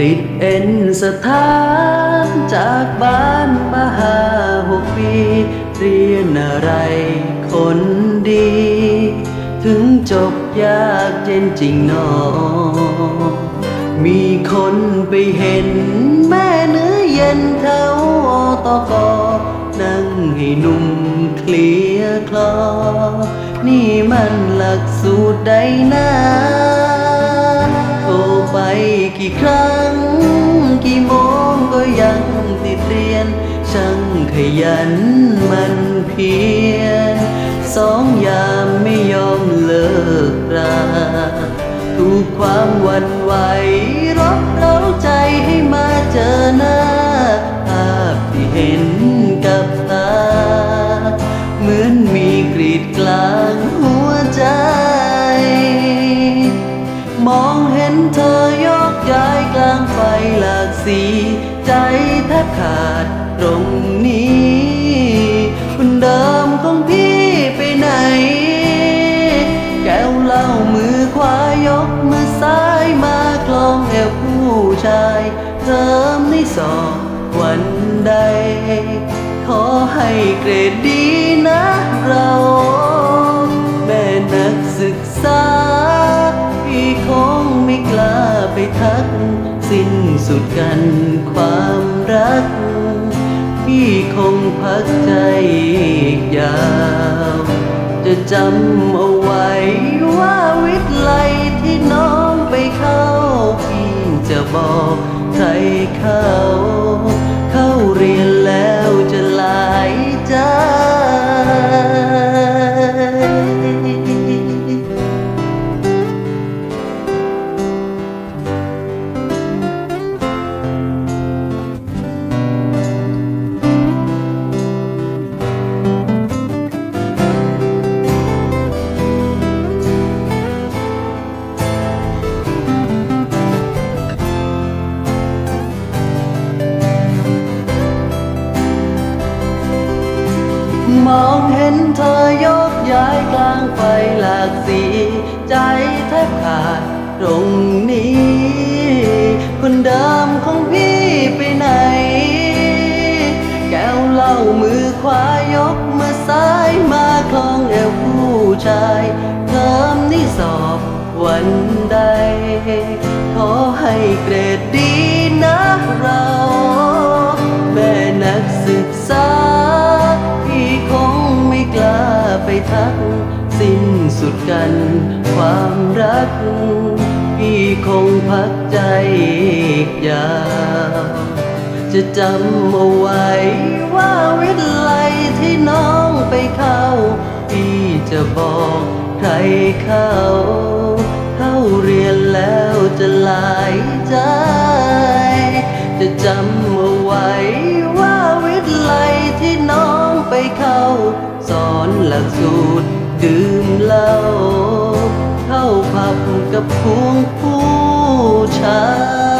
ติดเอ็นสถานจากบ้านมาหาหกปี เรียนอะไรคนดี ถึงจบยากเจนจริงหนอ มีคนไปเห็นแม่เนื้อเย็นแถวอตอกนั่งให้นุ่มเคลียคลอ นี่มันหลักสูตรใดนะ โทรไปกี่ครั้ง กี่โมงก็ยังติดเรียน ช่างขยันมันเพียรสองยามไม่ยอมเลิกราถูกความวันไหว สี ใจแทบขาดตรงนี้คนเดิมของพี่ไปไหน แก้วเหล้ามือขวายกมือซ้ายมาคลองแอวผู้ชายเริ่มในสอบวันใด ขอให้เกรดดีนะเรา แม่นักศึกษา สุดกันความรัก พี่คงพักใจอีกยาว จะจำเอาไว้ว่าวิทย์ไลที่น้องไปเข้า พี่จะบอกใครเข้า มองเห็นเธอยกย้ายกลางไฟหลากสี ใจแทบขาดตรงนี้ คนเดิมของพี่ไปไหน แก้วเหล้ามือขวายกมือซ้ายมาคลองเอวผู้ชายเทอมนี้สอบวันใด ขอให้เกรดดีนะเรา แม่นักศึกษาัก สิ้นสุดกัน ความรัก พี่คงพักใจอีกยาว จะจำเอาไว้ว่าวิทย์ไลที่น้องไปเข้า พี่จะบอกใครเข้า เข้าเรียนแล้วจะหลายใจ จะจำเอาไว้ว่าวิทย์ไลที่น้องไปเข้า สอนหลักสูตร ดื่มเหล้าเข้าผับกับพวงผู้ชาย